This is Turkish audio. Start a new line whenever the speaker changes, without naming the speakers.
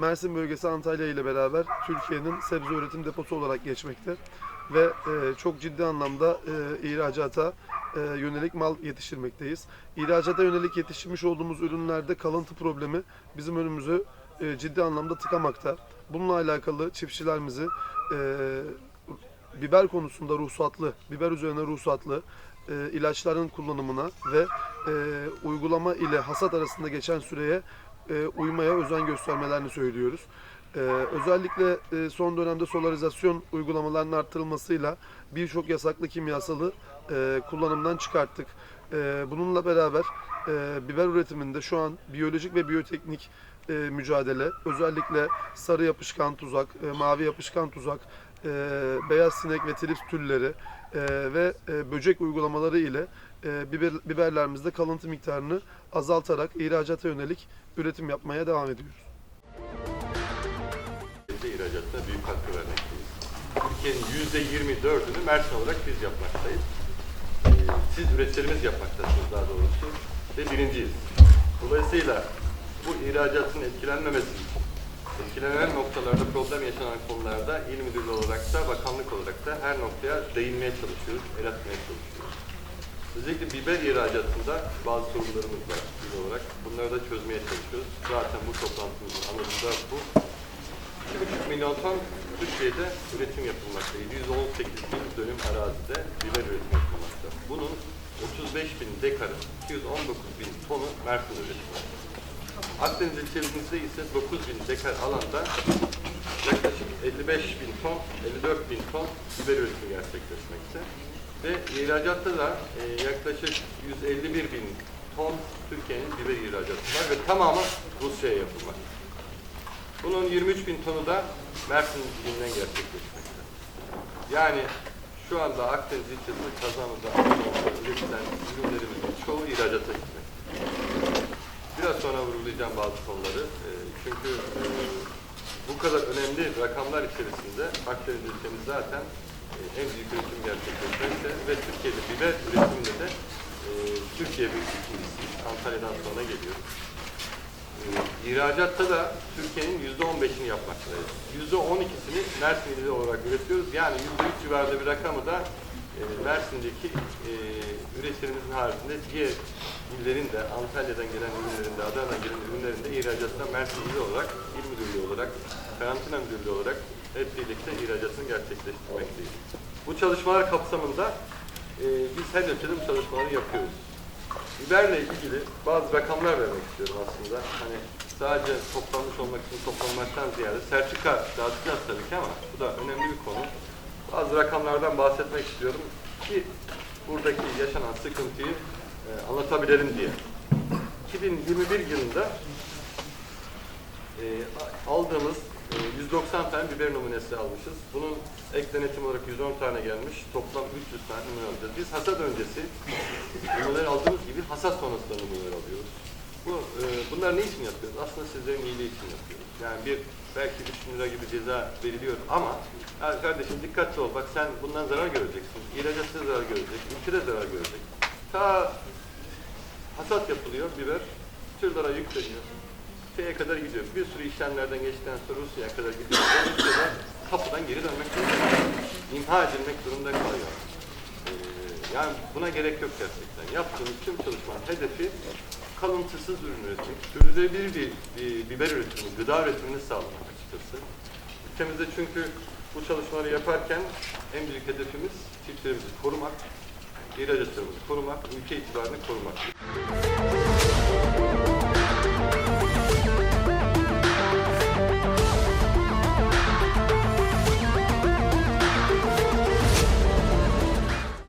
Mersin bölgesi Antalya ile beraber Türkiye'nin sebze üretim deposu olarak geçmekte ve e, çok ciddi anlamda e, ihracata e, yönelik mal yetiştirmekteyiz. İhracata yönelik yetiştirmiş olduğumuz ürünlerde kalıntı problemi bizim önümüzü e, ciddi anlamda tıkamakta. Bununla alakalı çiftçilerimizi biber konusunda ruhsatlı, biber üzerine ruhsatlı ilaçların kullanımına ve uygulama ile hasat arasında geçen süreye e, uymaya özen göstermelerini söylüyoruz. E, özellikle e, son dönemde solarizasyon uygulamalarının arttırılmasıyla birçok yasaklı kimyasalı e, kullanımdan çıkarttık. E, bununla beraber e, biber üretiminde şu an biyolojik ve biyoteknik e, mücadele, özellikle sarı yapışkan tuzak, e, mavi yapışkan tuzak, e, beyaz sinek ve trips türleri e, ve e, böcek uygulamaları ile e, biber, biberlerimizde kalıntı miktarını azaltarak ihracata yönelik üretim yapmaya devam ediyoruz.
Bize ihracatına büyük katkı vermekteyiz. Türkiye'nin yüzde 24'ünü Mersin olarak biz yapmaktayız. Ee, siz üreticilerimiz yapmaktasınız daha doğrusu ve birinciyiz. Dolayısıyla bu ihracatın etkilenmemesi etkilenen noktalarda problem yaşanan konularda il müdürlüğü olarak da bakanlık olarak da her noktaya değinmeye çalışıyoruz, el atmaya çalışıyoruz. Özellikle biber ihracatında bazı sorunlarımız var il olarak. Bunları da çözmeye çalışıyoruz. Zaten bu toplantımızın amacı da bu. 2,5 milyon ton Türkiye'de üretim yapılmakta. 718 bin dönüm arazide biber üretimi yapılmakta. Bunun 35 bin dekarı, 219 bin tonu Mersin üretimi. Akdeniz ilçemizde ise 9 bin dekar alanda yaklaşık 55 bin ton, 54 bin ton biber üretimi gerçekleşmekte. Ve ihracatta da e, yaklaşık 151 bin ton Türkiye'nin biber ihracatı var ve tamamı Rusya'ya yapılmakta. Bunun 23 bin tonu da Mersin ilinden gerçekleşmekte. Yani şu anda Akdeniz ilçesinde kazanında üretilen ürünlerimizin çoğu ihracata gitmekte. Biraz sonra vurgulayacağım bazı konuları. Ee, çünkü e, bu kadar önemli rakamlar içerisinde Akdeniz ülkemiz zaten e, en büyük üretim gerçekleşmekte ve Türkiye'de biber üretiminde de e, Türkiye büyük ikincisi. Antalya'dan sonra geliyor. Ee, İhracatta da Türkiye'nin yüzde on beşini yapmaktayız. Yüzde on ikisini Mersin ili olarak üretiyoruz. Yani yüzde üç civarında bir rakamı da e, Mersin'deki e, üreticilerimizin haricinde diğer illerin de Antalya'dan gelen ürünlerin de Adana'dan gelen ürünlerin de ihracatına Mersin ili olarak, il müdürlüğü olarak, karantina müdürlüğü olarak hep birlikte ihracatını gerçekleştirmekteyiz. Bu çalışmalar kapsamında e, biz her ülkede bu çalışmaları yapıyoruz. Biberle ilgili bazı rakamlar vermek istiyorum aslında. Hani sadece toplanmış olmak için toplanmaktan ziyade sertifika dağıtacağız tabii ki ama bu da önemli bir konu. Bazı rakamlardan bahsetmek istiyorum ki buradaki yaşanan sıkıntıyı e, anlatabilelim diye. 2021 yılında e, aldığımız e, 190 tane biber numunesi almışız. Bunun ek denetim olarak 110 tane gelmiş. Toplam 300 tane numune alacağız. Biz hasat öncesi numuneleri aldığımız gibi hasat sonrası da numuneler alıyoruz. Bu, e, bunlar ne için yapıyoruz? Aslında sizlerin iyiliği için yapıyoruz. Yani bir belki 3 bin lira gibi ceza veriliyor ama kardeşim dikkatli ol bak sen bundan zarar göreceksin. İhracatta zarar görecek, ülkede zarar görecek. Ta hasat yapılıyor biber, tırlara yükleniyor. Şeye kadar gidiyor. Bir sürü işlemlerden geçtikten sonra Rusya'ya kadar gidiyor. Rusya'da kapıdan geri dönmek zorunda. İmha edilmek zorunda kalıyor. Ee, yani buna gerek yok gerçekten. Yaptığımız tüm çalışmanın hedefi kalıntısız ürün üretmek, sürdürülebilir bir, bir biber üretimi, gıda üretimini sağlamak açıkçası. Ülkemizde çünkü bu çalışmaları yaparken en büyük hedefimiz çiftçilerimizi korumak, ihracatlarımızı korumak, ülke itibarını korumak.